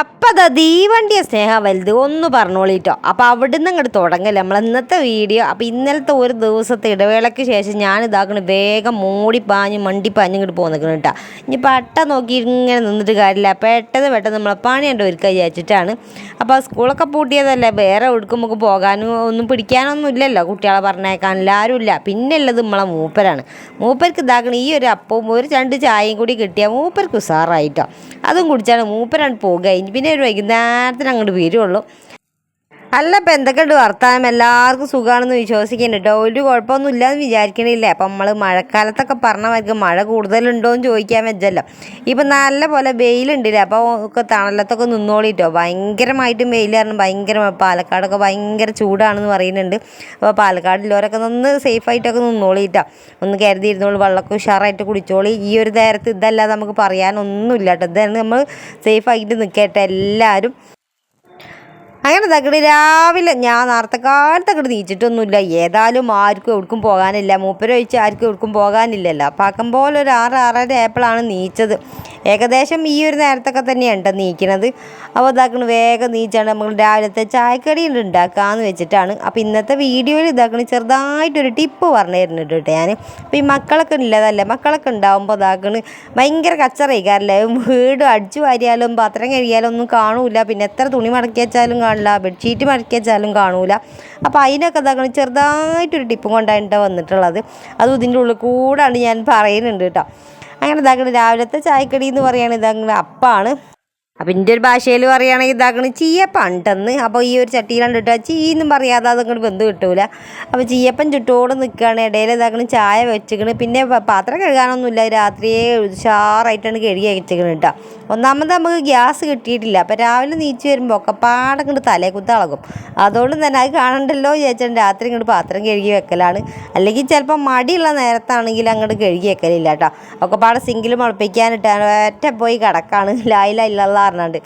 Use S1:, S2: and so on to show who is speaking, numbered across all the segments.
S1: അപ്പം തീവണ്ടിയ സ്നേഹം വലുത് ഒന്ന് പറഞ്ഞോളിട്ടോ. അപ്പോൾ അവിടുന്ന് ഇങ്ങോട്ട് തുടങ്ങല്ലേ. നമ്മൾ ഇന്നത്തെ വീഡിയോ അപ്പോൾ ഇന്നലത്തെ ഒരു ദിവസത്തെ ഇടവേളയ്ക്ക് ശേഷം ഞാൻ ഇതാക്കണ വേഗം മൂടി പാഞ്ഞ് മണ്ടി പാഞ്ഞ് ഇങ്ങോട്ട് പോന്നിക്കണം കേട്ടോ ഇനി പട്ട നോക്കി ഇങ്ങനെ നിന്നിട്ട് കാര്യമില്ല പെട്ടെന്ന് പെട്ടെന്ന് നമ്മളെ പണി കണ്ട് ഒരുക്കുക വിചാരിച്ചിട്ടാണ് അപ്പോൾ സ്കൂളൊക്കെ പൂട്ടിയതല്ലേ. വേറെ ഒഴുക്കും നമുക്ക് പോകാനും ഒന്നും പിടിക്കാനൊന്നും ഇല്ലല്ലോ കുട്ടികളെ പറഞ്ഞേക്കാൻ എല്ലാവരും ഇല്ല. പിന്നെ ഉള്ളത് നമ്മളെ മൂപ്പരാണ്. മൂപ്പർക്ക് ഇതാക്കണ ഈ ഒരു അപ്പവും ഒരു രണ്ട് ചായയും കൂടി കിട്ടിയാൽ മൂപ്പർക്ക് ഉസാറായിട്ടോ. അതും കുടിച്ചാണ് മൂപ്പരാണ് പോകുക പിന്നെ ഒരു വൈകുന്നേരത്തിന് അങ്ങോട്ട് വരുള്ളൂ. അല്ല ഇപ്പം എന്തൊക്കെയുണ്ട് വർത്താനം? എല്ലാവർക്കും സുഖമാണെന്ന് വിശ്വസിക്കുന്നുണ്ട് കേട്ടോ ഒരു കുഴപ്പമൊന്നും ഇല്ലാന്ന് വിചാരിക്കണില്ല. അപ്പം നമ്മൾ മഴക്കാലത്തൊക്കെ പറഞ്ഞവർക്ക് മഴ കൂടുതലുണ്ടോ എന്ന് ചോദിക്കാൻ വെച്ചല്ലോ. ഇപ്പം നല്ല പോലെ വെയിലുണ്ടല്ലേ? അപ്പോൾ ഒക്കെ തണലത്തൊക്കെ നിന്നോളിട്ടോ ഭയങ്കരമായിട്ടും വെയിൽ കാരണം ഭയങ്കര പാലക്കാടൊക്കെ ഭയങ്കര ചൂടാണെന്ന് പറയുന്നുണ്ട്. അപ്പോൾ പാലക്കാടിലുള്ളവരൊക്കെ ഒന്ന് സേഫായിട്ടൊക്കെ നിന്നോളിട്ടോ ഒന്ന് കരുതിയിരുന്നോളൂ വെള്ളമൊക്കെ ഉഷാറായിട്ട് കുടിച്ചോളി. ഈ ഒരു നേരത്ത് ഇതല്ലാതെ നമുക്ക് പറയാനൊന്നുമില്ല കേട്ടോ ഇതാണ് നമ്മൾ സേഫായിട്ട് നിൽക്കട്ടെ എല്ലാവരും അങ്ങനെ തകടി രാവിലെ ഞാൻ നേരത്തെ കാലത്ത് അങ്ങോട്ട് നീച്ചിട്ടൊന്നുമില്ല. ഏതായാലും ആർക്കും എവിടേക്കും പോകാനില്ല. മൂപ്പരൊഴിച്ച് ആർക്കും എവിടേക്കും പോകാനില്ലല്ലോ. അപ്പം പോലെ ഒരു ആറ് ആറര ആയപ്പോഴാണ് നീച്ചത്. ഏകദേശം ഈ ഒരു നേരത്തൊക്കെ തന്നെയാണ് കേട്ടോ നീക്കണത്. അപ്പോൾ ഇതാക്കണ വേഗം നീച്ചാണ് നമ്മൾ രാവിലത്തെ ചായക്കടി ഉണ്ടാക്കാമെന്ന് വെച്ചിട്ടാണ്. അപ്പോൾ ഇന്നത്തെ വീഡിയോയിൽ ഇതാക്കണ ചെറുതായിട്ടൊരു ടിപ്പ് പറഞ്ഞു തരുന്നുണ്ട് കേട്ടോ ഞാൻ അപ്പോൾ ഈ മക്കളൊക്കെ ഉള്ളതല്ലേ മക്കളൊക്കെ ഉണ്ടാകുമ്പോൾ ഇതാക്കണ് ഭയങ്കര കച്ചറയിക്കാറില്ലേ വീട് അടിച്ചു വാരിയാലും പാത്രം കഴിയാലും ഒന്നും കാണൂല. പിന്നെ എത്ര തുണി മടക്കി വെച്ചാലും കാണില്ല ബെഡ്ഷീറ്റ് മടക്കി വെച്ചാലും കാണൂല. അപ്പോൾ അതിനൊക്കെ ഇതാക്കണ ചെറുതായിട്ടൊരു ടിപ്പും കൊണ്ടായിട്ടാണ് വന്നിട്ടുള്ളത്. അതും ഇതിന്റെ ഉള്ളിൽ കൂടാണ് ഞാൻ പറയുന്നുണ്ട് കേട്ടോ. അങ്ങനെ ഇതാക്കണ രാവിലത്തെ ചായക്കടി എന്ന് പറയുകയാണെങ്കിൽ ഇതങ്ങനെ അപ്പാണ്. അപ്പം എന്റെ ഒരു ഭാഷയിൽ പറയുകയാണെങ്കിൽ ഇതാക്കണ ചീയപ്പണ്ടെന്ന്. അപ്പോൾ ഈ ഒരു ചട്ടിയിലാണ് ഇട്ടാൽ ചീന്നും പറയാതെ അതങ്ങോട്ട് ബന്ധു കിട്ടൂല. അപ്പോൾ ചീയപ്പൻ ചുട്ടോട് നിൽക്കുകയാണ് ഇടയിൽ ഇതാക്കണ ചായ വെച്ചിക്കണ്. പിന്നെ പാത്രം കഴുകാനൊന്നുമില്ല. രാത്രിയെ ഉഷാറായിട്ടാണ് കഴുകി വെച്ചിക്കണ് കേട്ടോ ഒന്നാമത് നമുക്ക് ഗ്യാസ് കിട്ടിയിട്ടില്ല. അപ്പോൾ രാവിലെ നീച്ച് വരുമ്പോൾ ഒക്കെ പാടം ഇങ്ങോട്ട് തലേ കുത്തളകും അതുകൊണ്ട് തന്നെ അത് കാണണ്ടല്ലോ വിചാരിച്ചാൽ രാത്രി ഇങ്ങോട്ട് പാത്രം കഴുകി വെക്കലാണ്. അല്ലെങ്കിൽ ചിലപ്പോൾ മടിയുള്ള നേരത്താണെങ്കിൽ അങ്ങോട്ട് കഴുകി വെക്കലില്ല കേട്ടോ ഒക്കെ പാടെ സിങ്കിൽ മുളപ്പിക്കാനിട്ടാണ് ഒറ്റ പോയി കിടക്കാണ്. ലായില ഇല്ലല്ല പറഞ്ഞാണ്ട്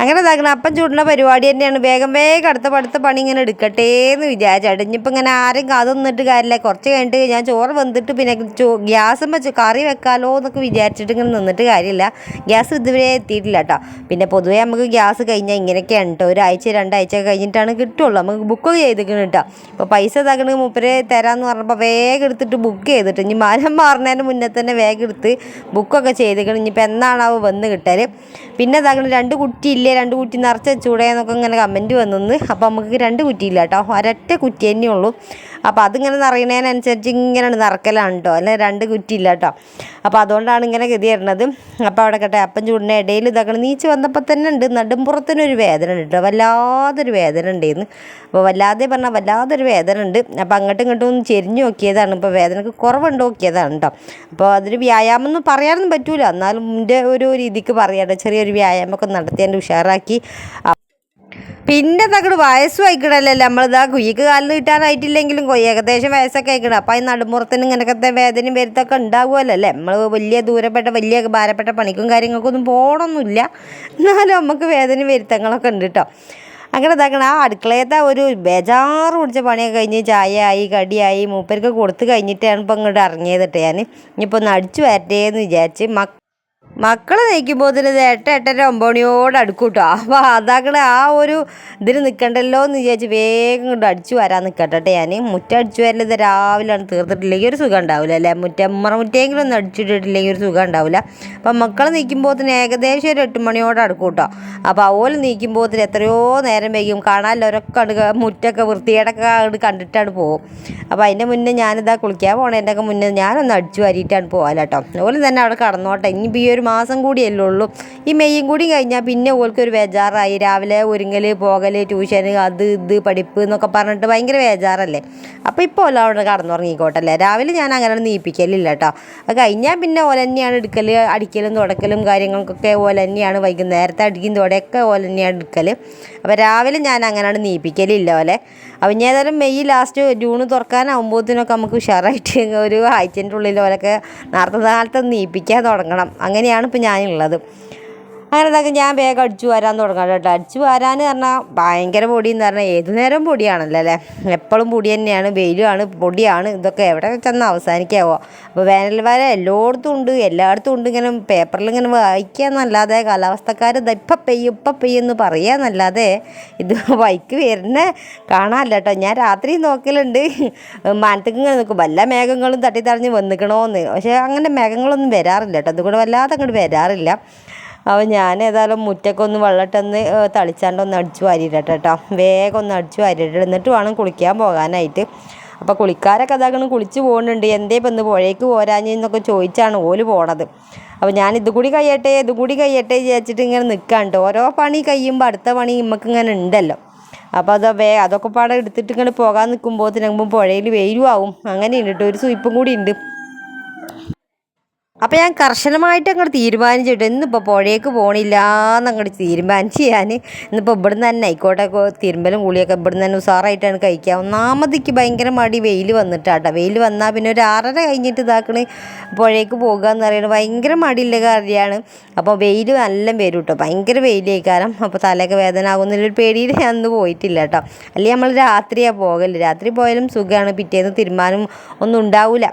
S1: അങ്ങനെ ഇതാക്കണം അപ്പം ചൂടുന്ന പരിപാടി തന്നെയാണ്. വേഗം വേഗം അടുത്ത അടുത്ത പണി ഇങ്ങനെ എടുക്കട്ടെ എന്ന് വിചാരിച്ചാട്ട് ഇനിയിപ്പോൾ ഇങ്ങനെ ആരും കാതൊന്നിട്ട് കാര്യമില്ല. കുറച്ച് കഴിഞ്ഞിട്ട് ഞാൻ ചോറ് വന്നിട്ട് പിന്നെ ഗ്യാസ് വെച്ച് കറി വെക്കാലോ എന്നൊക്കെ വിചാരിച്ചിട്ട് ഇങ്ങനെ നിന്നിട്ട് കാര്യമില്ല. ഗ്യാസ് ഇതുവരെ എത്തിയിട്ടില്ല കേട്ടോ. പിന്നെ പൊതുവേ നമുക്ക് ഗ്യാസ് കഴിഞ്ഞാൽ ഇങ്ങനെയൊക്കെയാണ് കേട്ടോ. ഒരാഴ്ച രണ്ടാഴ്ച കഴിഞ്ഞിട്ടാണ് കിട്ടുള്ളൂ. നമുക്ക് ബുക്ക് ചെയ്തിരിക്കണം കേട്ടോ. ഇപ്പോൾ പൈസ ഇതാക്കണ മൂപ്പര് തരാമെന്ന് പറഞ്ഞപ്പോൾ വേഗം എടുത്തിട്ട് ബുക്ക് ചെയ്തിട്ട് ഇനി മരം മാറുന്നതിന് മുന്നേ തന്നെ വേഗം എടുത്ത് ബുക്കൊക്കെ ചെയ്തിരിക്കണം. ഇനിയിപ്പോൾ എന്നാണാവോ വന്ന് കിട്ടൽ പിന്നെ അതാകണം രണ്ട് കുറ്റി ഇല്ലേ രണ്ട് കുറ്റി നിറച്ച് വെച്ചൂടെ എന്നൊക്കെ ഇങ്ങനെ കമന്റ് വന്നു അപ്പോൾ നമുക്ക് രണ്ട് കുറ്റിയില്ല കേട്ടോ. ഒരൊറ്റ കുറ്റി തന്നെ ഉള്ളൂ. അപ്പോൾ അതിങ്ങനെ നിറയണതിനനുസരിച്ച് ഇങ്ങനെ നിറക്കലാണ് കേട്ടോ. അല്ലെ? രണ്ട് കുറ്റി ഇല്ല കേട്ടോ. അപ്പോൾ അതുകൊണ്ടാണ് ഇങ്ങനെ ഗതി വരണത് അപ്പോൾ അവിടെ കേട്ടെ അപ്പം ചൂടിന്റെ ഇടയിൽ ഇതാക്കണം നീച്ച് വന്നപ്പോൾ തന്നെ ഉണ്ട്. നടുമ്പുറത്തിനൊരു വേദന ഉണ്ട് കേട്ടോ. വല്ലാതൊരു വേദന ഉണ്ടായിരുന്നു അപ്പോൾ വല്ലാതെ പറഞ്ഞാൽ വല്ലാതൊരു വേദന ഉണ്ട്. അപ്പോൾ അങ്ങോട്ടും ഇങ്ങോട്ടും ഒന്ന് ചെരിഞ്ഞു നോക്കിയതാണ്. ഇപ്പോൾ വേദനക്ക് കുറവുണ്ട് നോക്കിയതാണ് കേട്ടോ. അപ്പോൾ അതൊരു വ്യായാമം എന്ന് പറയാനൊന്നും പറ്റൂല. എന്നാലും എന്റെ ഒരു രീതിക്ക് പറയാം ചെറിയൊരു വ്യായാമമൊക്കെ നടത്തി എന്റെ ഉഷാറാക്കി പിന്നെ തകട് വയസ്സും ആയിക്കണല്ലേ നമ്മളിതാ കുയ്യക്ക് കാലിന് കിട്ടാനായിട്ടില്ലെങ്കിലും ഏകദേശം വയസ്സൊക്കെ ആയിക്കണം. അപ്പം ഈ നടുമുറത്തിന് ഇങ്ങനത്തെ വേദനയും വരുത്തൊക്കെ ഉണ്ടാവുമല്ലോ അല്ലേ? നമ്മൾ വലിയ ദൂരപ്പെട്ട വലിയ ഭാരപ്പെട്ട പണിക്കും കാര്യങ്ങൾക്കൊന്നും പോകണമൊന്നുമില്ല എന്നാലും നമുക്ക് വേദനയും വരുത്തങ്ങളൊക്കെ ഉണ്ട് കേട്ടോ അങ്ങനെ ഇതാക്കണം ആ അടുക്കളയത്തെ ഒരു ബേജാറ് പിടിച്ച പണിയൊക്കെ കഴിഞ്ഞ് ചായ ആയി കടിയായി മൂപ്പർക്ക് കൊടുത്തു കഴിഞ്ഞിട്ടാണ് ഇപ്പം ഇങ്ങോട്ട് ഇറങ്ങിയത് കേട്ടോ ഞാൻ ഇനിയിപ്പോൾ ഒന്ന് അടിച്ചു വരട്ടേ എന്ന് വിചാരിച്ച് മക്ക മക്കൾ നയിക്കുമ്പോൾ ഇതിന് എട്ട് എട്ടര ഒമ്പണിയോട് മണിയോട് അടുക്കും കേട്ടോ അപ്പോൾ അതാക്കണ ആ ഒരു ഇതിന് നിൽക്കണ്ടല്ലോ എന്ന് വിചാരിച്ച് വേഗം കൊണ്ട് അടിച്ചു വരാൻ നിൽക്കട്ടെ ഞാൻ മുറ്റം അടിച്ചു വരൽ ഇത് രാവിലെയാണ് തീർത്തിട്ടില്ലെങ്കിൽ ഒരു സുഖം ഉണ്ടാവില്ല അല്ലേ? മുറ്റമ്മറ മുറ മുറ്റെങ്കിലും ഒന്ന് അടിച്ചിട്ടില്ലെങ്കിൽ ഒരു സുഖം ഉണ്ടാവില്ല അപ്പം മക്കളെ നീക്കുമ്പോൾ തന്നെ ഏകദേശം ഒരു എട്ട് മണിയോട് അടുക്കും കേട്ടോ അപ്പോൾ അവൽ നീക്കുമ്പോൾ തന്നെ എത്രയോ നേരം വൈകും. കാണാനുള്ളവരൊക്കെ അടുക്ക മുറ്റൊക്കെ വൃത്തിയേടൊക്കെ അങ്ങോട്ട് കണ്ടിട്ടാണ് പോകും അപ്പോൾ അതിന്റെ മുന്നേ ഞാനിതാ കുളിക്കാൻ പോണതിന്റെ ഒക്കെ മുന്നേ ഞാനൊന്ന് അടിച്ചു വാരിയിട്ടാണ് പോകാൻ കേട്ടോ അതുപോലെ തന്നെ അവിടെ കടന്നോട്ടെ. ഇനി ഈ ഒരു മാസം കൂടിയല്ലേ ഉള്ളൂ. ഈ മെയ്യും കൂടി കഴിഞ്ഞാൽ പിന്നെ ഓൾക്ക് ഒരു ബേജാറായി. രാവിലെ ഒരുങ്ങൽ പോകൽ ട്യൂഷൻ അത് ഇത് പഠിപ്പ് എന്നൊക്കെ പറഞ്ഞിട്ട് ഭയങ്കര ബേജാറല്ലേ. അപ്പോൾ ഇപ്പോൾ ഓല അവിടെ കടന്നുറങ്ങിക്കോട്ടെ അല്ലേ രാവിലെ ഞാൻ അങ്ങനെ നീപ്പിക്കലില്ല കേട്ടോ അത് കഴിഞ്ഞാൽ പിന്നെ ഓല തന്നെയാണ് എടുക്കൽ അടിക്കലും തുടക്കലും കാര്യങ്ങൾക്കൊക്കെ ഓല തന്നെയാണ് വൈകുന്നേരത്തെ അടിക്കും തുടയൊക്കെ ഓല തന്നെയാണ് എടുക്കൽ അപ്പോൾ രാവിലെ ഞാൻ അങ്ങനെയാണ് നീപ്പിക്കലില്ല ഓലെ. അപ്പം ഇനി ഏതായാലും മെയ് ലാസ്റ്റ് ജൂൺ തുറക്കാനാകുമ്പോഴത്തേനൊക്കെ നമുക്ക് ഉഷാറായിട്ട് ഒരു ആഴ്ചന്റെ ഉള്ളിൽ ഓലൊക്കെ നേരത്തെ കാലത്ത് നീപ്പിക്കാൻ തുടങ്ങണം. അങ്ങനെയാണ് ഇപ്പോൾ ഞാനുള്ളത്. അങ്ങനെ ഇതാക്കി ഞാൻ വേഗം അടിച്ചു വരാൻ തുടങ്ങാം കേട്ടോ. അടിച്ചു വരാൻ പറഞ്ഞാൽ ഭയങ്കര പൊടി എന്ന് പറഞ്ഞാൽ ഏതു നേരം പൊടിയാണല്ലോ അല്ലേ? എപ്പോഴും പൊടി തന്നെയാണ് വെയിലുമാണ് പൊടിയാണ് ഇതൊക്കെ എവിടെ ചെന്ന് അവസാനിക്കാവോ? അപ്പോൾ വേനൽ വര എല്ലായിടത്തും ഉണ്ട് എല്ലായിടത്തും ഉണ്ട്. ഇങ്ങനെ പേപ്പറിൽ ഇങ്ങനെ വായിക്കുക എന്നല്ലാതെ കാലാവസ്ഥക്കാർ ഇപ്പം പെയ്യും ഇപ്പം പെയ്യുമെന്ന് പറയുക എന്നല്ലാതെ ഇത് വൈക്ക് വരുന്ന കാണാനല്ല കേട്ടോ. ഞാൻ രാത്രി നോക്കലുണ്ട്. മാനത്തേക്ക് ഇങ്ങനെ നോക്കും വല്ല മേഘങ്ങളും തട്ടി തടഞ്ഞ് വന്നിക്കണോന്ന്. പക്ഷേ അങ്ങനെ മേഘങ്ങളൊന്നും വരാറില്ല കേട്ടോ. അതുകൊണ്ട് വല്ലാതെ അങ്ങോട്ട് വരാറില്ല. അപ്പോൾ ഞാൻ ഏതായാലും മുറ്റക്കൊന്ന് വെള്ളട്ടൊന്ന് തളിച്ചാണ്ട് ഒന്ന് അടിച്ചു വാരിയിട്ടെ കേട്ടോ വേഗം ഒന്ന് അടിച്ചു വാരിയിട്ട് എന്നിട്ട് വേണം കുളിക്കാൻ പോകാനായിട്ട്. അപ്പോൾ കുളിക്കാരൊക്കെ അതാകണം കുളിച്ച് പോകുന്നുണ്ട് എന്തേ ഇപ്പം ഇന്ന് പുഴയ്ക്ക് പോരാഞ്ഞെന്നൊക്കെ ചോദിച്ചാണ് ഓൽ പോണത്. അപ്പോൾ ഞാൻ ഇത് കൂടി കഴിയട്ടെ ഇത് കൂടി കഴിയട്ടെ വിചാരിച്ചിട്ട് ഇങ്ങനെ നിൽക്കാണ്ട് ഓരോ പണി കഴിയുമ്പോൾ അടുത്ത പണി നമുക്ക് ഇങ്ങനെ ഉണ്ടല്ലോ. അപ്പോൾ അത് വേ അതൊക്കെ പാടെ എടുത്തിട്ട് ഇങ്ങനെ പോകാൻ നിൽക്കുമ്പോൾ പുഴയിൽ വെയിലും ആവും. അങ്ങനെയുണ്ട് കേട്ടോ ഒരു സുയിപ്പും കൂടി ഉണ്ട്. അപ്പോൾ ഞാൻ കർശനമായിട്ട് അങ്ങോട്ട് തീരുമാനിച്ചിട്ട് ഇന്നിപ്പോൾ പുഴയ്ക്ക് പോകണില്ല എന്നങ്ങോട്ട് തീരുമാനിച്ച് ഞാൻ ഇന്നിപ്പോൾ ഇവിടുന്ന് തന്നെ ആയിക്കോട്ടെ തിരുമ്പലും കുളിയൊക്കെ ഇവിടുന്ന് തന്നെ ഉസാറായിട്ടാണ് കഴിക്കുക ഒന്നാമതിക്ക് ഭയങ്കര മടി വെയിൽ വന്നിട്ടാട്ടോ. വെയിൽ വന്നാൽ പിന്നെ ഒരു ആറര കഴിഞ്ഞിട്ട് ഇതാക്കണ് പുഴയ്ക്ക് പോകുക എന്ന് പറയുന്നത് ഭയങ്കര മടിയുള്ള കാര്യമാണ് അപ്പോൾ വെയിൽ നല്ല വരും കേട്ടോ. ഭയങ്കര വെയിലായി കാരണം അപ്പോൾ തലയൊക്കെ വേദന ആകുന്നൊരു പേടിയിൽ അന്ന് പോയിട്ടില്ല കേട്ടോ. അല്ലെങ്കിൽ നമ്മൾ രാത്രിയാണ് പോകൽ. രാത്രി പോയാലും സുഖമാണ് പിറ്റേന്ന് തീരുമാനം ഒന്നും ഉണ്ടാവില്ല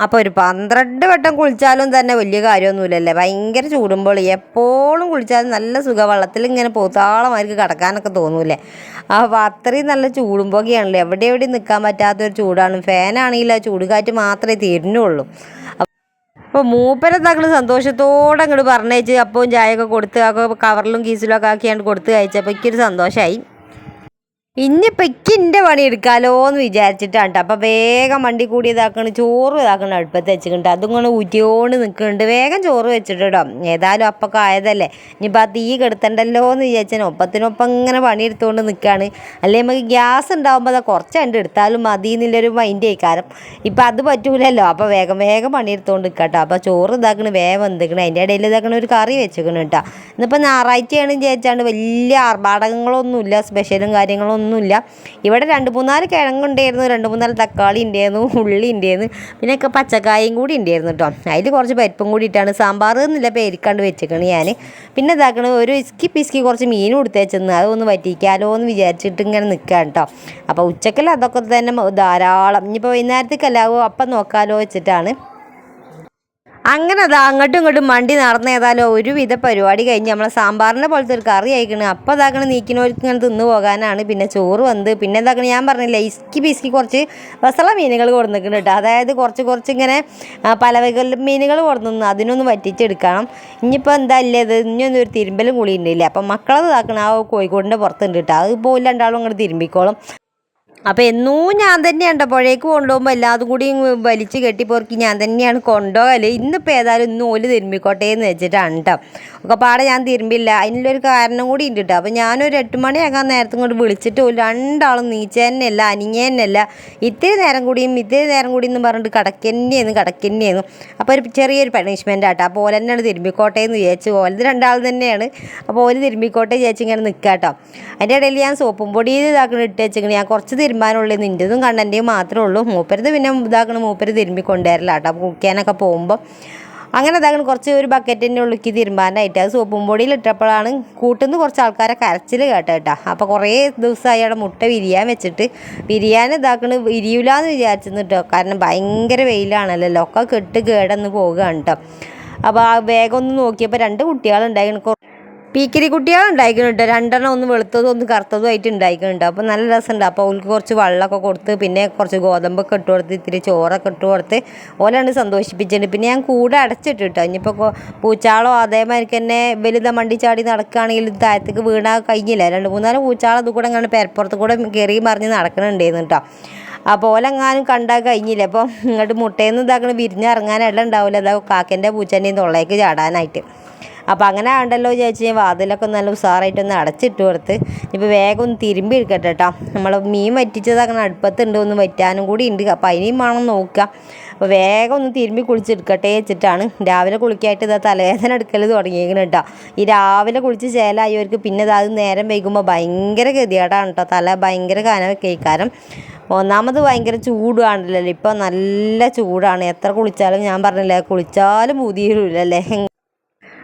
S1: അപ്പോൾ ഒരു പന്ത്രണ്ട് വട്ടം കുളിച്ചാലും തന്നെ വലിയ കാര്യമൊന്നുമില്ലല്ലേ? ഭയങ്കര ചൂടുമ്പോൾ എപ്പോഴും കുളിച്ചാലും നല്ല സുഖ. വെള്ളത്തിൽ ഇങ്ങനെ പോത്താളമാർക്ക് കിടക്കാനൊക്കെ തോന്നൂലേ അപ്പോൾ അത്രയും നല്ല ചൂടുമ്പോഴൊക്കെയാണല്ലോ എവിടെ എവിടെയും നിൽക്കാൻ പറ്റാത്തൊരു ചൂടാണ്. ഫാനാണെങ്കിൽ ആ ചൂടുകാറ്റ് മാത്രമേ തീരുന്നുള്ളൂ. അപ്പോൾ മൂപ്പരെന്താക്കൾ സന്തോഷത്തോടെ അങ്ങോട്ട് പറഞ്ഞയച്ച് അപ്പവും ചായയൊക്കെ കൊടുത്ത് ഒക്കെ കവറിലും കീസിലും ഒക്കെ ആക്കിയാണ്ട് കൊടുത്ത് കഴിച്ചപ്പോൾ എനിക്കൊരു സന്തോഷമായി ഇനിയിപ്പോൾ എനിക്ക് പണി എടുക്കാലോ എന്ന് വിചാരിച്ചിട്ടാണ് കേട്ടോ അപ്പോൾ വേഗം വണ്ടി കൂടി ഇതാക്കണം ചോറ് ഇതാക്കണം അടുപ്പത്ത് വെച്ചിട്ടുണ്ട് അതും കൊണ്ട് ഊറ്റിയോണ്ട് നിൽക്കുന്നുണ്ട് വേഗം ചോറ് വെച്ചിട്ടോ ഏതായാലും അപ്പൊക്കെ ആയതല്ലേ. ഇനിയിപ്പോൾ ആ തീ കെടുത്തണ്ടല്ലോ എന്ന് വിചാരിച്ചാൽ ഒപ്പത്തിനൊപ്പം ഇങ്ങനെ പണിയെടുത്തുകൊണ്ട് നിൽക്കുകയാണ് അല്ലെങ്കിൽ നമുക്ക് ഗ്യാസ് ഉണ്ടാകുമ്പോൾ അത് കുറച്ച് കണ്ട് എടുത്താലും മതി എന്നുള്ളൊരു മൈൻഡ് ആയിക്കാരം ഇപ്പം അത് പറ്റൂലല്ലോ. അപ്പോൾ വേഗം വേഗം പണിയെടുത്തുകൊണ്ട് കേട്ടോ അപ്പോൾ ചോറ് ഇതാക്കണ വേഗം എന്തിക്കണം അതിന്റെ ഇടയിൽ ഇതാക്കണ ഒരു കറി വെച്ചേക്കണം കേട്ടോ ഇന്നിപ്പോൾ ഞായറാഴ്ചയാണ് വിചാരിച്ചാണ്ട്. വലിയ ആർഭാടകങ്ങളൊന്നുമില്ല സ്പെഷ്യലും കാര്യങ്ങളൊന്നുമില്ല ഇവിടെ രണ്ട് മൂന്നാൽ കിഴങ്ങുണ്ടായിരുന്നു രണ്ട് മൂന്നാൽ തക്കാളി ഉണ്ടായിരുന്നു ഉള്ളി ഉണ്ടായിരുന്നു പിന്നെയൊക്കെ പച്ചക്കായും കൂടി ഉണ്ടായിരുന്നു കേട്ടോ അതിൽ കുറച്ച് പരിപ്പും കൂടി ഇട്ടാണ്. സാമ്പാർ എന്നില്ല പേരിക്കാണ്ട് വെച്ചേക്കണ് ഞാൻ പിന്നെ ഇതാക്കണ ഒരു ഇസ്കി പിസ്കി കുറച്ച് മീൻ കൊടുത്തേച്ചെന്ന് അതൊന്ന് പറ്റിക്കാലോ എന്ന് വിചാരിച്ചിട്ട് ഇങ്ങനെ നിൽക്കാം കേട്ടോ അപ്പോൾ ഉച്ചക്കല്ല അതൊക്കെ തന്നെ ധാരാളം. ഇനിയിപ്പോൾ വൈകുന്നേരത്തേക്കല്ലാവോ അപ്പം നോക്കാലോ വെച്ചിട്ടാണ്. അങ്ങനെ അതാ അങ്ങോട്ടും ഇങ്ങോട്ടും മണ്ടി നടന്ന ഏതായാലും ഒരുവിധ പരിപാടി കഴിഞ്ഞ് നമ്മളെ സാമ്പാറിനെ പോലത്തെ ഒരു കറി അയക്കണ് അപ്പം ഇതാക്കണ നീക്കിനവർക്ക് ഇങ്ങനെ തിന്നു പോകാനാണ്. പിന്നെ ചോറ് വന്ന് പിന്നെ എന്താക്കണം ഞാൻ പറഞ്ഞില്ല ഇസ്കി പിസ്കി കുറച്ച് വസള മീനുകൾ കൊടുന്നിക്കണം കേട്ടോ അതായത് കുറച്ച് കുറച്ച് ഇങ്ങനെ പലവകൾ പല വക മീനുകൾ കൊടുന്നു അതിനൊന്ന് വറ്റിച്ചെടുക്കണം. ഇനിയിപ്പോൾ എന്താ ഇല്ലേ ഇത്? ഇനിയൊന്നും ഒരു തിരുമ്പലും കുളി ഉണ്ടില്ല അപ്പം മക്കളത് ഇതാക്കണം. ആ കോഴിക്കോടിന്റെ പുറത്തുണ്ട് കേട്ടോ അത് പോലും രണ്ടാളും അങ്ങോട്ട് തിരുമ്പിക്കോളും. അപ്പോൾ എന്നും ഞാൻ തന്നെയാണ് പുഴയ്ക്ക് കൊണ്ടുപോകുമ്പോൾ എല്ലാതും കൂടി വലിച്ച് വലിച്ച് പോർക്കി ഞാൻ തന്നെയാണ് കൊണ്ടുപോകൽ. ഇന്നിപ്പോൾ ഏതായാലും ഇന്ന് ഓൽ തിരുമ്പിക്കോട്ടെ എന്ന് വെച്ചിട്ടാണ് കേട്ടോ ഒക്കെ പാടെ ഞാൻ തിരുമ്പില്ല. അതിനുള്ളൊരു കാരണം കൂടി ഉണ്ട് കേട്ടോ അപ്പോൾ ഞാനൊരു എട്ട് മണിയാകാൻ നേരത്തും കൊണ്ട് വിളിച്ചിട്ട് ഒരു രണ്ടാളും നീച്ചേനല്ല അനിഞ്ഞേനല്ല ഇത്തിരി നേരം കൂടിയും ഇത്തിരി നേരം കൂടി എന്ന് പറഞ്ഞിട്ട് കടക്കന്നെയായിരുന്നു കടക്കന്നെയായിരുന്നു. അപ്പോൾ ഒരു ചെറിയൊരു പണിഷ്മെന്റ് ആട്ടോ അപ്പോൾ ഓല തന്നെയാണ് തിരുമ്പിക്കോട്ടെ എന്ന് വിചാരിച്ചു ഓലത് രണ്ടാൾ തന്നെയാണ്. അപ്പോൾ ഓൽ തിരുമ്പിക്കോട്ടെ ചേച്ചി ഇങ്ങനെ നിൽക്കാം കേട്ടോ അതിന്റെ ഇടയിൽ ഞാൻ സോപ്പും പൊടി ഇതാക്കണ ഇട്ട് വെച്ചിങ്ങനെ ഞാൻ കുറച്ച് തിരുമ്പാനുള്ളൂ നിന്റെതും കണ്ണന്റെയും മാത്രമേ ഉള്ളൂ. മൂപ്പരത് പിന്നെ ഇതാക്കണം. മൂപ്പര് തിരുമ്പി കൊണ്ടുവരില്ല കേട്ടോ. കുക്കാനൊക്കെ പോകുമ്പോൾ അങ്ങനെ ഇതാക്കണം. കുറച്ച് ഒരു ബക്കറ്റിന്റെ ഉള്ളിക്ക് തിരുമ്പാനായിട്ട് അത് സോപ്പും പൊടിയിൽ ഇട്ടപ്പോഴാണ് കൂട്ടുന്ന കുറച്ച് ആൾക്കാരെ കരച്ചിൽ കേട്ടോ കേട്ടോ. അപ്പോൾ കുറേ ദിവസമായി അവിടെ മുട്ട വിരിയാൻ വെച്ചിട്ട് വിരിയാൻ ഇതാക്കണ. വിരിയൂലെന്ന് വിചാരിച്ചിരുന്നു കേട്ടോ. കാരണം ഭയങ്കര വെയിലാണല്ലോ. ഒക്കെ കെട്ട് കേടന്ന് പോവുകയാണ് കേട്ടോ. അപ്പോൾ ആ വേഗം ഒന്ന് നോക്കിയപ്പോൾ രണ്ട് കുട്ടികളുണ്ടായിരുന്നു. കൊ- കുട്ടികൾ കുട്ടികളുണ്ടായിക്കുന്നുണ്ട് രണ്ടെണ്ണം ഒന്ന് വെളുത്തതും ഒന്ന് കറുത്തതും ആയിട്ട് ഉണ്ടായിക്കുന്നുണ്ട് അപ്പോൾ നല്ല രസമുണ്ട് അപ്പോൾ അവൾക്ക് കുറച്ച് വെള്ളമൊക്കെ കൊടുത്ത് പിന്നെ കുറച്ച് ഗോതമ്പൊക്കെ ഇട്ട് കൊടുത്ത് ഇത്തിരി ചോറൊക്കെ ഇട്ട് കൊടുത്ത് ഓലാണ് സന്തോഷിപ്പിച്ചിട്ടുണ്ട് പിന്നെ ഞാൻ കൂടെ അടച്ചിട്ട് കേട്ടോ ഇനിയിപ്പോൾ പൂച്ചാളോ അതേമാതിരി തന്നെ വലുത മണ്ടി ചാടി നടക്കുകയാണെങ്കിൽ ഇത് താഴത്തേക്ക് വീണാൽ കഴിഞ്ഞില്ല. രണ്ട് മൂന്നാൽ പൂച്ചാളം അത് കൂടെ അങ്ങനെ പെരപ്പുറത്ത് കൂടെ കയറി മറിഞ്ഞ് നടക്കണുണ്ടായിരുന്നു കേട്ടോ അപ്പോൾ ഓലെങ്ങാനും കണ്ടാൽ കഴിഞ്ഞില്ല. അപ്പോൾ ഇങ്ങോട്ട് മുട്ടയിൽ ഇതാക്കണ വിരിഞ്ഞിറങ്ങാൻ ഇടം ഉണ്ടാവില്ല അതാ കാക്കന്റെ പൂച്ചന്റെയും തൊള്ളേക്ക് ചാടാനായിട്ട്. അപ്പോൾ അങ്ങനെ ആണ്ടല്ലോ വിചാരിച്ച് ഞാൻ വാതിലൊക്കെ നല്ല ഉഷാറായിട്ടൊന്ന് അടച്ചിട്ട് കൊടുത്ത് ഇപ്പോൾ വേഗം ഒന്ന് തിരുമ്പി എടുക്കട്ടെ കേട്ടോ നമ്മൾ മീൻ വറ്റിച്ചത് അങ്ങനെ അടുപ്പത്തുണ്ട് ഒന്ന് വറ്റാനും കൂടി ഉണ്ട്. അപ്പോൾ അതിനെയും വേണം നോക്കുക അപ്പോൾ വേഗം ഒന്ന് തിരുമ്പി കുളിച്ചെടുക്കട്ടെ വെച്ചിട്ടാണ്. രാവിലെ കുളിക്കായിട്ട് ഇതാ തലവേദന എടുക്കൽ തുടങ്ങിയേക്കണം കേട്ടോ ഈ രാവിലെ കുളിച്ച് ചേലായവർക്ക് പിന്നെ അത് നേരം വൈകുമ്പോൾ ഭയങ്കര ഗതികേടാണ് കേട്ടോ തല ഭയങ്കര കനവൊക്കെ കാരണം ഒന്നാമത് ഭയങ്കര ചൂടാണല്ലോ ഇപ്പോൾ നല്ല ചൂടാണ്. എത്ര കുളിച്ചാലും ഞാൻ പറഞ്ഞില്ലേ കുളിച്ചാലും പുതിയില്ലല്ലേ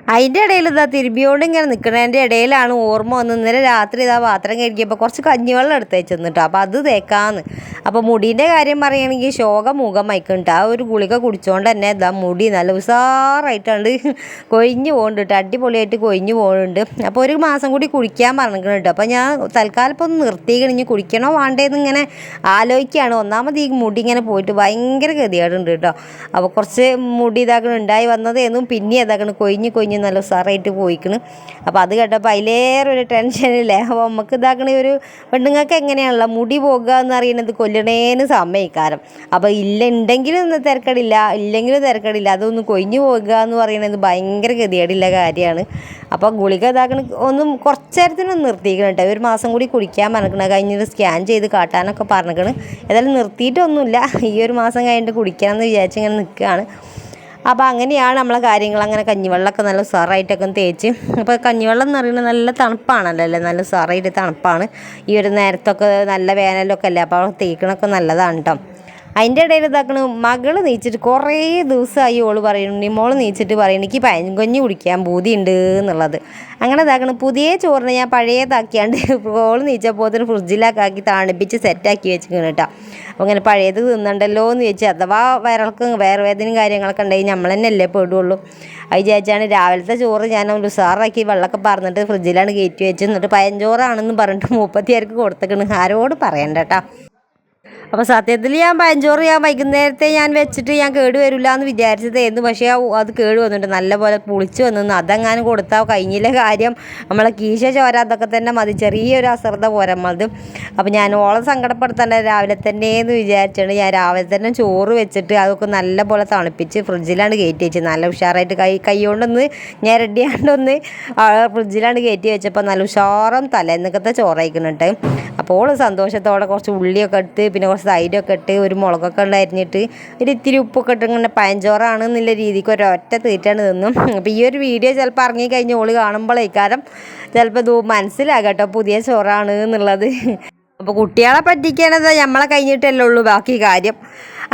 S1: അതിന്റെ ഇടയിൽ ഇതാ തിരുമ്പിയോണ്ട് ഇങ്ങനെ നിൽക്കുന്നതിന്റെ ഇടയിലാണ് ഓർമ്മ വന്ന് ഇന്നലെ രാത്രി ഇതാ പാത്രം കഴുകിയപ്പോൾ കുറച്ച് കഞ്ഞിവെള്ളം എടുത്ത് വെച്ചെന്ന് കേട്ടോ അപ്പോൾ അത് തേക്കാന്ന്. അപ്പോൾ മുടീന്റെ കാര്യം പറയുകയാണെങ്കിൽ ശോകം മുഖം മയക്കുന്നുണ്ട് ആ ഒരു ഗുളിക കുടിച്ചോണ്ട് തന്നെ ഇതാ മുടി നല്ല ഉസാറായിട്ടുണ്ട് കൊഴിഞ്ഞു പോകുന്നുണ്ട് കേട്ടോ അടിപൊളിയായിട്ട് കൊഴിഞ്ഞു പോകുന്നുണ്ട് അപ്പോൾ ഒരു മാസം കൂടി കുടിക്കാൻ പറഞ്ഞിരിക്കണം കേട്ടോ അപ്പോൾ ഞാൻ തൽക്കാലം ഇപ്പോൾ ഒന്ന് നിർത്തിക്കണം ഇനി കുടിക്കണോ വേണ്ടേന്ന് ഇങ്ങനെ ആലോചിക്കുകയാണ്. ഒന്നാമത് ഈ മുടി ഇങ്ങനെ പോയിട്ട് ഭയങ്കര ഗതികേടുണ്ട് കേട്ടോ അപ്പോൾ കുറച്ച് മുടി ഇതാക്കണം ഉണ്ടായി വന്നതേന്നും പിന്നെ ഇതാക്കണം കൊഴിഞ്ഞ് കൊഴിഞ്ഞ് നല്ല ഉസാറായിട്ട് പോയിക്കണ്. അപ്പോൾ അത് കേട്ടപ്പോൾ അതിലേറെ ഒരു ടെൻഷനില്ലേ? അപ്പോൾ നമുക്ക് ഇതാക്കണ ഒരു പെണ്ണുങ്ങൾക്ക് എങ്ങനെയാണല്ലോ മുടി പോകുക എന്ന് അറിയണത് കൊല്ലണേന് സമയക്കാരം. അപ്പോൾ ഇല്ല ഉണ്ടെങ്കിലും തിരക്കടില്ല ഇല്ലെങ്കിലും തിരക്കടില്ല അതൊന്ന് കൊഴിഞ്ഞു പോകുക എന്ന് പറയുന്നത് ഭയങ്കര ഗതികേടില്ല കാര്യമാണ് അപ്പോൾ ഗുളിക ഇതാക്കണ ഒന്നും കുറച്ച് നേരത്തിനൊന്നും നിർത്തിക്കണം കേട്ടോ. ഒരു മാസം കൂടി കുടിക്കാൻ പറഞ്ഞിരിക്കണം കഴിഞ്ഞിട്ട് സ്കാൻ ചെയ്ത് കാട്ടാനൊക്കെ പറഞ്ഞിരിക്കണം ഏതായാലും നിർത്തിയിട്ടൊന്നുമില്ല. ഈ ഒരു മാസം കഴിഞ്ഞിട്ട് കുടിക്കാമെന്ന് വിചാരിച്ച് ഇങ്ങനെ നിൽക്കുകയാണ് അപ്പോൾ അങ്ങനെയാണ് നമ്മളെ കാര്യങ്ങൾ. അങ്ങനെ കഞ്ഞിവെള്ളമൊക്കെ നല്ല ഉസാറായിട്ടൊക്കെ തേച്ച്. അപ്പോൾ കഞ്ഞിവെള്ളം എന്ന് പറയുന്നത് നല്ല തണുപ്പാണല്ലോ അല്ലേ? നല്ല ഉസാറായിട്ട് തണുപ്പാണ്. ഈ ഒരു നേരത്തൊക്കെ നല്ല വേനലൊക്കെ അല്ലേ? അപ്പോൾ തേക്കണൊക്കെ നല്ലതാണ് കേട്ടോ അതിന്റെ ഇടയിൽ ഇതാക്കണ മകൾ നീച്ചിട്ട് കുറേ ദിവസമായി ഓൾ പറയുന്നുണ്ട് മോൾ നീച്ചിട്ട് പറയുന്നു എനിക്ക് പഴങ്കഞ്ഞി കുടിക്കാൻ ബൂതിയുണ്ട് എന്നുള്ളത്. അങ്ങനെ ഇതാക്കണം പുതിയ ചോറിന് ഞാൻ പഴയതാക്കിയാണ്ട് ഓൾ നീച്ചപ്പോൾ തന്നെ ഫ്രിഡ്ജിലാക്കി തണുപ്പിച്ച് സെറ്റാക്കി വെച്ചിരിക്കണം കേട്ടോ. അപ്പോൾ അങ്ങനെ പഴയത് തിന്നണ്ടല്ലോ എന്ന് ചോദിച്ചാൽ അഥവാ വയറൾക്ക് വയറുവേദനയും കാര്യങ്ങളൊക്കെ ഉണ്ടെങ്കിൽ നമ്മൾ തന്നെ അല്ലേ പെടുള്ളൂ. അത് വിചാരിച്ചാണ് രാവിലത്തെ ചോറ് ഞാൻ ഒരു ഉസാറാക്കി വെള്ളമൊക്കെ പറഞ്ഞിട്ട് ഫ്രിഡ്ജിലാണ് കയറ്റി വെച്ച് എന്നിട്ട് പഴഞ്ചോറാണെന്ന് പറഞ്ഞിട്ട് മുപ്പത്തിയാർക്ക് കൊടുത്തേക്കണ്. ആരോട് പറയണ്ട കേട്ടോ. അപ്പോൾ സത്യത്തിൽ ഞാൻ പഞ്ചോറ് ഞാൻ വൈകുന്നേരത്തെ ഞാൻ വെച്ചിട്ട് ഞാൻ കേട് വരില്ല എന്ന് വിചാരിച്ചതായിരുന്നു പക്ഷേ അത് കേട് വന്നിട്ട് നല്ലപോലെ പുളിച്ച് വന്നു അതെങ്ങാനും കൊടുത്താൽ കഴിഞ്ഞില്ല കാര്യം? നമ്മളെ കീശ ചോരാതൊക്കെ തന്നെ മതി. ചെറിയൊരു അശ്രദ്ധ പോരാ നമ്മളത്. അപ്പോൾ ഞാൻ ഓളം സങ്കടപ്പെടുത്തണ്ട. രാവിലെ തന്നെ എന്ന് വിചാരിച്ചാണ് ഞാൻ രാവിലെ തന്നെ ചോറ് വെച്ചിട്ട് അതൊക്കെ നല്ലപോലെ തണുപ്പിച്ച് ഫ്രിഡ്ജിലാണ് കയറ്റി വെച്ചത് നല്ല ഉഷാറായിട്ട് കൈ കൈ കൊണ്ടൊന്ന് ഞാൻ റെഡിയാണ്ടൊന്ന് ഫ്രിഡ്ജിലാണ് കയറ്റി വെച്ചപ്പോൾ നല്ല ഉഷാറും തലേന്നൊക്കത്തെ ചോറായിക്കുന്നുണ്ട് അപ്പോൾ സന്തോഷത്തോടെ കുറച്ച് ഉള്ളിയൊക്കെ എടുത്ത് പിന്നെ കുറച്ച് തൈരൊക്കെ ഇട്ട് ഒരു മുളകൊക്കെ ഉണ്ട് അരിഞ്ഞിട്ട് ഒരു ഇത്തിരി ഉപ്പൊക്കെ ഇട്ട് ഇങ്ങനെ പഴഞ്ചോറാണ് എന്നുള്ള രീതിക്ക് ഒരൊറ്റ തീറ്റാണ് തിന്നും. അപ്പോൾ ഈ ഒരു വീഡിയോ ചിലപ്പോൾ ഇറങ്ങി കഴിഞ്ഞ് ഓൾ കാണുമ്പോഴേക്കാരം ചിലപ്പോൾ ഇത് മനസ്സിലാകട്ടോ പുതിയ ചോറാണ് എന്നുള്ളത്. അപ്പോൾ കുട്ടികളെ പറ്റിക്കണത് നമ്മളെ കഴിഞ്ഞിട്ടല്ലേ ഉള്ളൂ ബാക്കി കാര്യം.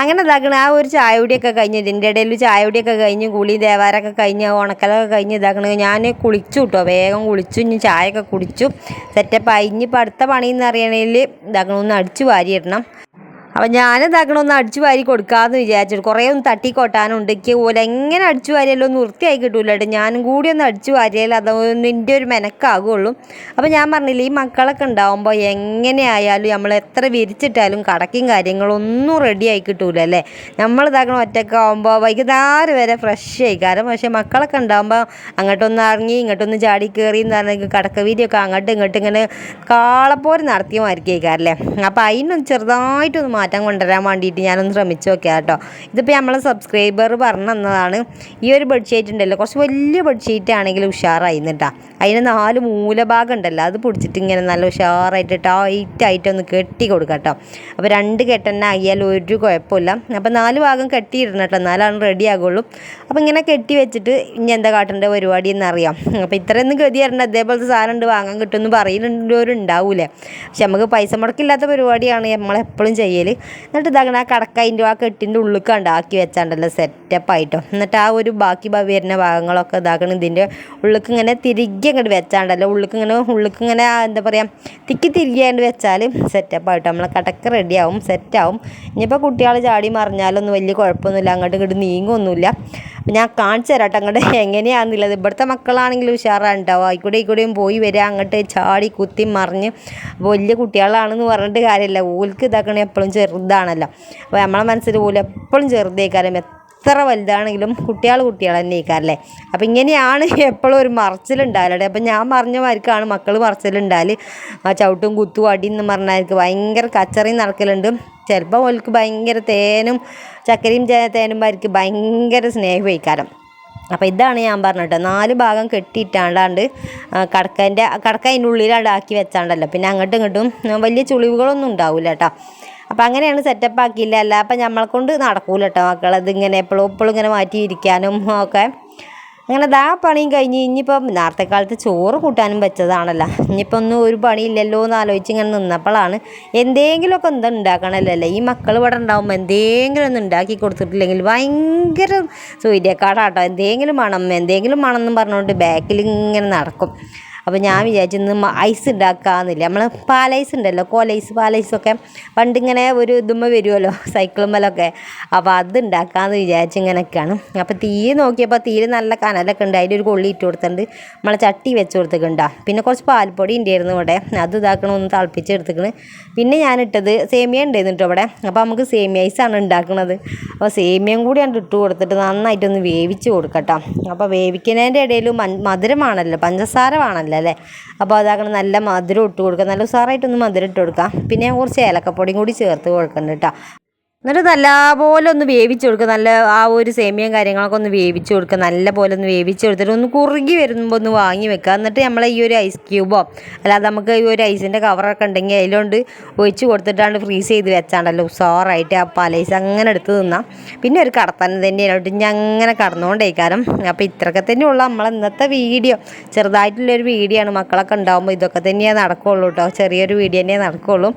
S1: അങ്ങനെ ഇതാക്കണ. ആ ഒരു ചായപൊടിയൊക്കെ കഴിഞ്ഞ് ഇതിന്റെ ഇടയിൽ ചായപൊടിയൊക്കെ കഴിഞ്ഞ് കുളി ദേവാരൊക്കെ കഴിഞ്ഞ് ഉണക്കലൊക്കെ കഴിഞ്ഞ് ഇതാക്കണ. ഞാൻ കുളിച്ചു കേട്ടോ വേഗം കുളിച്ചു ഇനി ചായയൊക്കെ കുടിച്ചു. സെറ്റപ്പ് ആയി. ഇനിയിപ്പോൾ അടുത്ത പണിയെന്ന് അറിയണമെങ്കിൽ ഇതാക്കണ ഒന്ന് അടിച്ചു വാരിയിടണം. അപ്പം ഞാൻ ഇതാക്കണം ഒന്ന് അടിച്ചു വാരി കൊടുക്കാമെന്ന് വിചാരിച്ചിട്ട് കുറേ ഒന്ന് തട്ടി കൊട്ടാനുണ്ട്. എനിക്ക് പോലെ എങ്ങനെ അടിച്ചു വാരിയാലോ ഒന്ന് വൃത്തിയായി കിട്ടൂല കേട്ടോ ഞാനും കൂടി ഒന്ന് അടിച്ചു വാരിയാൽ അതൊന്നും എന്റെ ഒരു മെനക്കാകുള്ളൂ. അപ്പം ഞാൻ പറഞ്ഞില്ല ഈ മക്കളൊക്കെ ഉണ്ടാവുമ്പോൾ എങ്ങനെയായാലും നമ്മൾ എത്ര വിരിച്ചിട്ടാലും കടക്കും കാര്യങ്ങളൊന്നും റെഡി ആയി കിട്ടൂല അല്ലേ? ഒറ്റയ്ക്ക് ആകുമ്പോൾ വൈകുന്നേരം വരെ ഫ്രഷ് ആയി. കാരണം പക്ഷേ മക്കളൊക്കെ ഉണ്ടാകുമ്പോൾ അങ്ങോട്ടൊന്ന് ഇറങ്ങി ഇങ്ങോട്ടൊന്ന് ചാടി കയറി എന്ന് പറഞ്ഞാൽ കടക്കവീതിയൊക്കെ അങ്ങോട്ടും ഇങ്ങോട്ടും ഇങ്ങനെ കാളപ്പോര് നടത്തിയ മാതിരിക്കാരല്ലേ അപ്പം അതിനൊന്ന് ചെറുതായിട്ടൊന്ന് മാറ്റം കൊണ്ടുവരാൻ വേണ്ടിയിട്ട് ഞാനൊന്ന് ശ്രമിച്ചു നോക്കിയാൽ കേട്ടോ. ഇതിപ്പോൾ നമ്മളെ സബ്സ്ക്രൈബർ പറഞ്ഞു തന്നതാണ് ഈ ഒരു ബെഡ്ഷീറ്റ് ഉണ്ടല്ലോ കുറച്ച് വലിയ ബെഡ്ഷീറ്റ് ആണെങ്കിൽ ഉഷാറായി കേട്ടോ. അതിന് നാല് മൂലഭാഗം ഉണ്ടല്ലോ അത് പിടിച്ചിട്ട് ഇങ്ങനെ നല്ല ഉഷാറായിട്ട് ടൈറ്റായിട്ട് ഒന്ന് കെട്ടി കൊടുക്കാം കേട്ടോ. അപ്പോൾ രണ്ട് കെട്ടന്നെ ആയാൽ ഒരു കുഴപ്പമില്ല. അപ്പോൾ നാല് ഭാഗം കെട്ടിയിടണം കേട്ടോ നാലാണ് റെഡി ആകുള്ളൂ അപ്പോൾ ഇങ്ങനെ കെട്ടി വെച്ചിട്ട് ഇനി എന്താ കാട്ടേണ്ട പരിപാടി എന്നറിയാം. അപ്പോൾ ഇത്രയൊന്നും ഗതി തരണ്ട അതേപോലത്തെ സാധനം ഉണ്ട് വാങ്ങാൻ കിട്ടുമെന്ന് പറയുന്നുണ്ടവരുണ്ടാവൂലേ പക്ഷെ നമുക്ക് പൈസ മുടക്കില്ലാത്ത പരിപാടിയാണ് നമ്മളെപ്പോഴും ചെയ്യൽ എന്നിട്ട് ഇതാകണം ആ കടക്കതിന്റെ ആ കെട്ടിന്റെ ഉള്ളിൽ കണ്ടാക്കി വെച്ചാണ്ടല്ലോ സെറ്റപ്പ് ആയിട്ടോ. എന്നിട്ട് ആ ഒരു ബാക്കി വരുന്ന ഭാഗങ്ങളൊക്കെ ഇതാക്കണം ഇതിന്റെ ഉള്ളിലേക്ക് ഇങ്ങനെ തിരികെ അങ്ങോട്ട് വെച്ചാണ്ടല്ലോ. ഉള്ളിലേക്ക് ഇങ്ങനെ ഉള്ളിലേക്ക് ഇങ്ങനെ എന്താ പറയുക തിക്കി തിരികെയാണ്ട് വെച്ചാൽ സെറ്റപ്പ് ആയിട്ടോ. നമ്മളെ കടക്ക റെഡിയാവും സെറ്റാവും ഇനിയിപ്പോൾ കുട്ടികൾ ചാടി മറിഞ്ഞാലൊന്നും വലിയ കുഴപ്പമൊന്നുമില്ല. അങ്ങോട്ട് ഇങ്ങോട്ട് നീങ്ങുമൊന്നുമില്ല ഞാൻ കാണിച്ചു തരാം കേട്ടോ അങ്ങോട്ട് എങ്ങനെയാണെന്നുള്ളത് ഇവിടുത്തെ മക്കളാണെങ്കിലും ഉഷാറാണ് ഉണ്ടാവും ആയിക്കൂടെ ഇക്കൂടെയും പോയി വരിക അങ്ങോട്ട് ചാടി കുത്തി മറിഞ്ഞ്. വലിയ കുട്ടികളാണെന്ന് പറഞ്ഞിട്ട് കാര്യമില്ല. ഓൽക്ക് ഇതാക്കണേ എപ്പോഴും ചെറുതാണല്ലോ. അപ്പോൾ നമ്മളെ മനസ്സിൽ പോലും എപ്പോഴും ചെറുതേക്കാരം എത്ര വലുതാണെങ്കിലും കുട്ടികൾ കുട്ടികൾ തന്നെ ഇരിക്കാറല്ലേ അപ്പം ഇങ്ങനെയാണ് എപ്പോഴും ഒരു മറച്ചിലുണ്ടാകലേ അപ്പം ഞാൻ പറഞ്ഞ മാർക്കാണ് മക്കൾ മറച്ചിലുണ്ടാൽ ആ ചവിട്ടും കുത്തും അടി എന്ന് പറഞ്ഞാൽ ഭയങ്കര കച്ചറയും നടക്കലുണ്ട്. ചിലപ്പോൾ ഓൽക്ക് ഭയങ്കര തേനും ചക്കരയും തേനും മാർക്ക് ഭയങ്കര സ്നേഹം അപ്പോൾ ഇതാണ് ഞാൻ പറഞ്ഞിട്ട് നാല് ഭാഗം കെട്ടിയിട്ടാണ്ടാണ്ട് കടക്കന്റെ കടക്ക ഉള്ളിലാണ്ട് ആക്കി വെച്ചാണ്ടല്ലോ. പിന്നെ അങ്ങോട്ടും ഇങ്ങോട്ടും വലിയ ചുളിവുകളൊന്നും ഉണ്ടാവില്ല കേട്ടോ. അപ്പം അങ്ങനെയാണ് സെറ്റപ്പ് ആക്കിയില്ല. അല്ല അപ്പം നമ്മളെക്കൊണ്ട് നടക്കൂല കേട്ടോ മക്കൾ ഇതിങ്ങനെ എപ്പോഴും എപ്പോഴും ഇങ്ങനെ മാറ്റിയിരിക്കാനും ഒക്കെ. അങ്ങനെ ദാ പണിയും കഴിഞ്ഞ്. ഇനിയിപ്പം നേരത്തെ കാലത്ത് ചോറ് കൂട്ടാനും വെച്ചതാണല്ലോ. ഇനിയിപ്പോൾ ഒന്നും ഒരു പണിയില്ലല്ലോ എന്ന് ആലോചിച്ച് ഇങ്ങനെ നിന്നപ്പോഴാണ് എന്തെങ്കിലുമൊക്കെ എന്താ ഉണ്ടാക്കണമല്ലോ ഈ മക്കൾ ഇവിടെ ഉണ്ടാകുമ്പോൾ എന്തെങ്കിലും ഒന്ന് ഉണ്ടാക്കി കൊടുത്തിട്ടില്ലെങ്കിൽ ഭയങ്കര സൂര്യക്കാടാട്ടോ എന്തെങ്കിലും മണം എന്തെങ്കിലും മണം എന്നും പറഞ്ഞുകൊണ്ട് ബാക്കിൽ ഇങ്ങനെ നടക്കും. അപ്പോൾ ഞാൻ വിചാരിച്ചു ഇന്ന് ഐസ് ഉണ്ടാക്കാമെന്നില്ല നമ്മൾ പാലൈസ് ഉണ്ടല്ലോ കോലൈസ് പാലൈസൊക്കെ പണ്ടിങ്ങനെ ഒരു ഇതുമ്മ വരുമല്ലോ സൈക്കിളുമ്മലൊക്കെ. അപ്പോൾ അത് ഉണ്ടാക്കാമെന്ന് വിചാരിച്ച് ഇങ്ങനെയൊക്കെയാണ് അപ്പോൾ തീ നോക്കിയപ്പോൾ തീ നല്ല കനലൊക്കെ ഉണ്ട് അതിന്റെ ഒരു കൊള്ളി ഇട്ട് കൊടുത്തിട്ടുണ്ട് നമ്മളെ ചട്ടി വെച്ച് കൊടുത്തിട്ടുണ്ടോ പിന്നെ കുറച്ച് പാൽപ്പൊടി ഉണ്ടായിരുന്നു ഇവിടെ. അത് ഇതാക്കണം ഒന്ന് തിളപ്പിച്ചെടുത്തിക്കണ് പിന്നെ ഇട്ടത് സേമിയ ഉണ്ടായിരുന്നു കേട്ടോ ഇവിടെ. അപ്പോൾ നമുക്ക് സേമിയ ഐസാണ് ഉണ്ടാക്കുന്നത് അപ്പോൾ സേമിയം കൂടി ഞാൻ ഇട്ട് കൊടുത്തിട്ട് നന്നായിട്ടൊന്ന് വേവിച്ച് കൊടുക്കട്ടോ. അപ്പോൾ വേവിക്കുന്നതിന്റെ ഇടയിൽ മധുരമാണല്ലോ പഞ്ചസാര വേണമല്ലോ അല്ലേ അപ്പോൾ അതാകണം നല്ല മധുരം ഇട്ട് കൊടുക്കുക നല്ല ഉസാറായിട്ടൊന്ന് മധുരം ഇട്ട് കൊടുക്കാം. പിന്നെ കുറച്ച് ഏലക്കപ്പൊടിയും കൂടി ചേർത്ത് കൊടുക്കുന്നുണ്ട് കേട്ടോ. എന്നിട്ട് നല്ലപോലെ ഒന്ന് വേവിച്ച് കൊടുക്കുക നല്ല ആ ഒരു സേമിയയും കാര്യങ്ങളൊക്കെ ഒന്ന് വേവിച്ച് കൊടുക്കുക നല്ല പോലെ ഒന്ന് വേവിച്ച് കൊടുത്തിട്ട് ഒന്ന് കുറുകി വരുമ്പോൾ ഒന്ന് വാങ്ങി വെക്കുക എന്നിട്ട് നമ്മൾ ഈ ഒരു ഐസ് ക്യൂബോ അല്ലാതെ നമുക്ക് ഈ ഒരു ഐസിന്റെ കവറൊക്കെ ഉണ്ടെങ്കിൽ അതിലോണ്ട് ഒഴിച്ച് കൊടുത്തിട്ടാണ് ഫ്രീസ് ചെയ്ത് വെച്ചാണ്ടല്ലോ. ഉസാറായിട്ട് ആ പലൈസ് അങ്ങനെ എടുത്ത് തിന്നാം. പിന്നെ ഒരു കടത്തൻ തന്നെയാണ് ഞാൻ അങ്ങനെ കടന്നുകൊണ്ടേക്കാരം അപ്പോൾ ഇത്രയൊക്കെ തന്നെയുള്ള നമ്മളെ ഇന്നത്തെ വീഡിയോ. ചെറുതായിട്ടുള്ളൊരു വീഡിയോ ആണ്. മക്കളൊക്കെ ഉണ്ടാകുമ്പോൾ ഇതൊക്കെ തന്നെയേ നടക്കുകയുള്ളൂ കേട്ടോ ചെറിയൊരു വീഡിയോ തന്നെയേ നടക്കുകയുള്ളൂ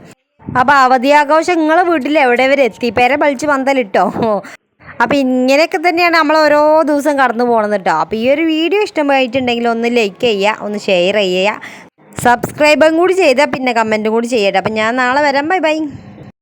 S1: അപ്പോൾ അവധി ആഘോഷം നിങ്ങളെ വീട്ടിൽ എവിടെ വരെ എത്തി? പേരെ പളിച്ച് പന്തലിട്ടോ? അപ്പോൾ ഇങ്ങനെയൊക്കെ തന്നെയാണ് നമ്മൾ ഓരോ ദിവസം കടന്നു പോകണം കേട്ടോ അപ്പോൾ ഈ ഒരു വീഡിയോ ഇഷ്ടമായിട്ടുണ്ടെങ്കിൽ ഒന്ന് ലൈക്ക് ചെയ്യുക ഒന്ന് ഷെയർ ചെയ്യുക സബ്സ്ക്രൈബും കൂടി ചെയ്താൽ പിന്നെ കമന്റും കൂടി ചെയ്യട്ടെ. അപ്പം ഞാൻ നാളെ വരാം. Bye bye